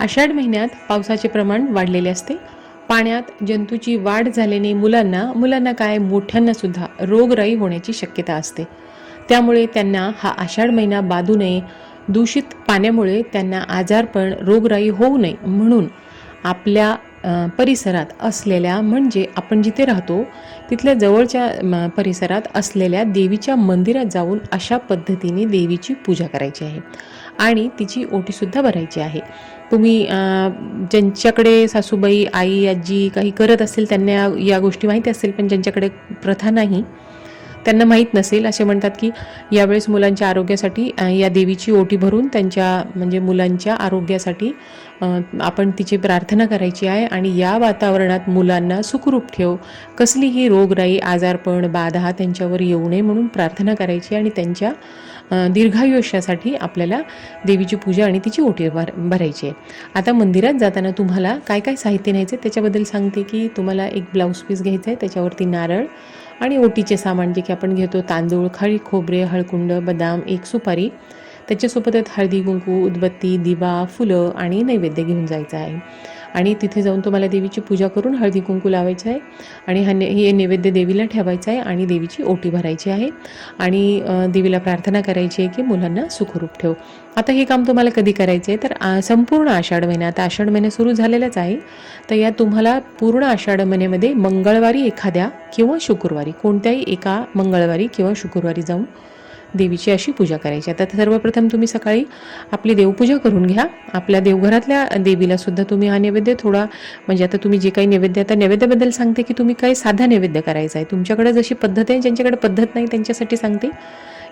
आषाढ महिन्यात पावसाचे प्रमाण वाढलेले असते. पाण्यात जंतूची वाढ झाल्याने मुलांना मुलांना काय मोठ्यांना सुद्धा रोगराई होण्याची शक्यता असते. त्यामुळे त्यांना हा आषाढ महिना बाधू नये. दूषित पाण्यामुळे त्यांना आजारपण रोगराई होऊ नये म्हणून आपल्या परिसरात असलेल्या म्हणजे आपण जिथे राहतो तिथल्या जवळच्या परिसरात असलेल्या देवीच्या मंदिरात जाऊन अशा पद्धतीने देवीची पूजा करायची आहे. आणि तिची ओटीसुद्धा भरायची आहे. तुम्ही ज्यांच्याकडे सासूबाई आई आजी काही करत असेल त्यांना या- गोष्टी माहिती असतील पण ज्यांच्याकडे प्रथा नाही त्यांना माहीत नसेल असे म्हणतात की यावेळेस मुलांच्या आरोग्यासाठी या देवीची ओटी भरून त्यांच्या म्हणजे मुलांच्या आरोग्यासाठी आपण तिची प्रार्थना करायची आहे आणि या वातावरणात मुलांना सुखरूप ठेव. कसलीही रोगराई आजारपण बाधा त्यांच्यावर येऊ नये म्हणून प्रार्थना करायची आणि त्यांच्या दीर्घायुष्यासाठी आपल्याला देवीची पूजा आणि तिची ओटी भर भरायची आहे. आता मंदिरात जाताना तुम्हाला काय काय साहित्य न्यायचं आहे त्याच्याबद्दल सांगते की तुम्हाला एक ब्लाऊज पीस घ्यायचा आहे त्याच्यावरती नारळ आणि ओटीचे सामान जे की आपण घेतो तांदूळ खळी खोबरे हळकुंड बदाम एक सुपारी. त्याच्यासोबतच हळदी कुंकू उदबत्ती दिवा फुलं आणि नैवेद्य घेऊन जायचं आहे. आणि तिथे जाऊन तुम्हाला देवीची पूजा करून हळदी कुंकू लावायचं आहे. आणि हा ने हे नैवेद्य देवीला ठेवायचं आहे आणि देवीची ओटी भरायची आहे. आणि देवीला प्रार्थना करायची आहे की मुलांना सुखरूप ठेव. आता हे काम तुम्हाला कधी करायचं आहे? तर संपूर्ण आषाढ महिना आता आषाढ महिना सुरू झालेलाच आहे. तर या तुम्हाला पूर्ण आषाढ महिन्यामध्ये मंगळवारी एखाद्या किंवा शुक्रवारी कोणत्याही एका मंगळवारी किंवा शुक्रवारी जाऊन देवीची अशी पूजा करायची. आता सर्वप्रथम तुम्ही सकाळी आपली देवपूजा करून घ्या. आपल्या देवघरातल्या देवीला सुद्धा तुम्ही हा नैवेद्य थोडा म्हणजे आता तुम्ही जे काही नैवेद्य आता नैवेद्याबद्दल सांगते की तुम्ही काही साधा नैवेद्य करायचा आहे. तुमच्याकडे जशी पद्धत आहे ज्यांच्याकडे पद्धत नाही त्यांच्यासाठी सांगते.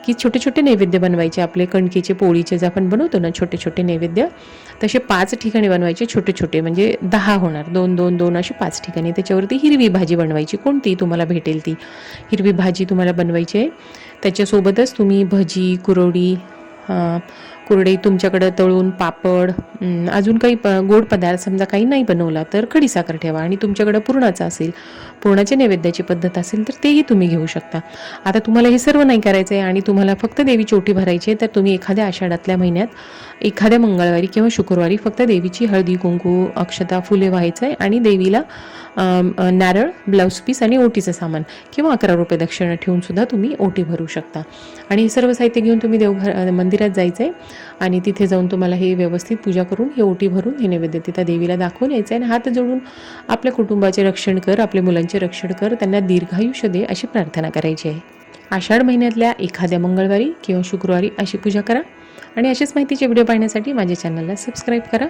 की छोटे छोटे नैवेद्य बनवायचे. आपले कणकेचे पोळीचे जे आपण बनवतो ना छोटे छोटे नैवेद्य तसे पाच ठिकाणी बनवायचे छोटे छोटे. म्हणजे दहा होणार. दोन दोन दोन असे पाच ठिकाणी. त्याच्यावरती हिरवी भाजी बनवायची. कोणती तुम्हाला भेटेल ती. हिरवी भाजी तुम्हाला बनवायची आहे. त्याच्यासोबतच तुम्ही भजी कुरवडी कुरडई तुमच्याकडं तळून पापड अजून काही प गोड पदार्थ समजा काही नाही बनवला तर खडीसाखर ठेवा आणि तुमच्याकडं पूर्णाचा असेल पुरणाच्या नैवेद्याची पद्धत असेल तर तेही तुम्ही घेऊ शकता. आता तुम्हाला हे सर्व नाही करायचं आहे आणि तुम्हाला फक्त देवीची ओटी भरायची आहे तर तुम्ही एखाद्या आषाढातल्या महिन्यात एखाद्या मंगळवारी किंवा शुक्रवारी फक्त देवीची हळदी कुंकू अक्षता फुले व्हायचं आहे आणि देवीला नारळ ब्लाऊज पीस आणि ओटीचं सामान किंवा अकरा रुपये दक्षिणा ठेवून सुद्धा तुम्ही ओटी भरू शकता. आणि हे सर्व साहित्य घेऊन तुम्ही देवघर मंदिरात जायचं आहे आणि तिथे जाऊन तुम्हाला हे व्यवस्थित पूजा करून हे ओटी भरून हे नैवेद्य तिथं देवीला दाखवून यायचं आहे. आणि हात जोडून आपल्या कुटुंबाचे रक्षण कर आपल्या मुलांचे रक्षण कर त्यांना दीर्घायुष्य दे अशी प्रार्थना करायची आहे. आषाढ महिन्यातल्या एखाद्या मंगळवारी किंवा शुक्रवारी अशी पूजा करा. आणि अशीच माहितीचे व्हिडिओ पाहण्यासाठी माझ्या चॅनलला सबस्क्राईब करा.